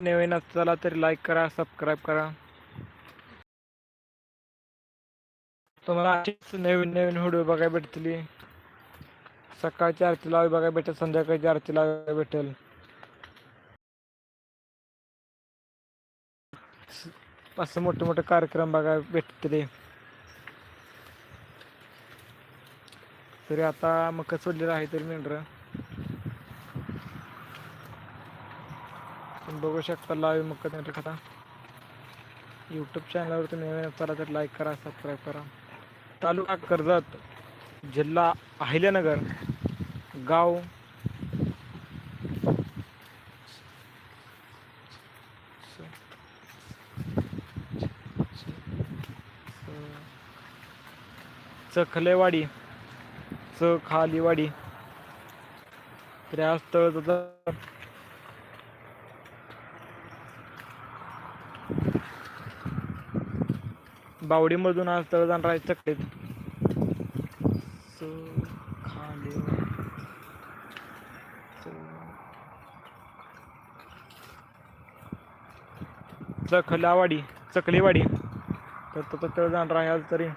नवीन असताला तरी लाईक करा सबस्क्राईब करा. तुम्हाला अशीच नवीन नवीन व्हिडिओ बघायला भेटतील. सकाळच्या आरतीला बघायला भेटेल संध्याकाळची आरतीला लावायला भेटेल. असं मोठे मोठे कार्यक्रम बघायला भेटतील. तरी आता मग सोडलेलं आहे तरी मेंढर. तुम्ही बघू शकता लाईव्ह मग मेंढर यूट्यूब चॅनलवर तुम्ही नवीन असाल तर लाईक करा सबस्क्राईब करा. तालुका कर्जत जिल्हा अहिल्यानगर गाव चखलेवाडी च खालीवाडी तळ बावडीमधून आज तळ जाणार आहे चकलीत च खाली चखलावाडी चकलीवाडी तर तो तळ जाणार आहे आज तरी.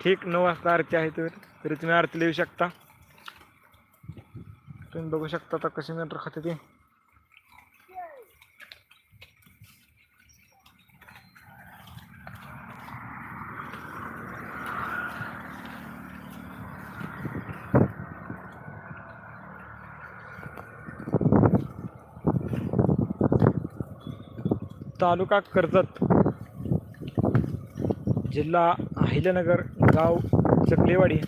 ठीक नऊ वाजता आरती आहे तर तरी तुम्ही आरतीला येऊ शकता. तुम्ही बघू शकता आता कशी मेंढर खाते ते. तालुका कर्जत जिल्हा अहिल्यानगर गाव चकलेवाडी.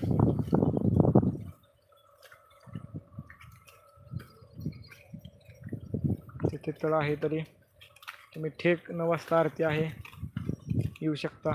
तिथे तळ आहे तरी तुम्ही ठेक नऊ वाजता आरती आहे येऊ शकता.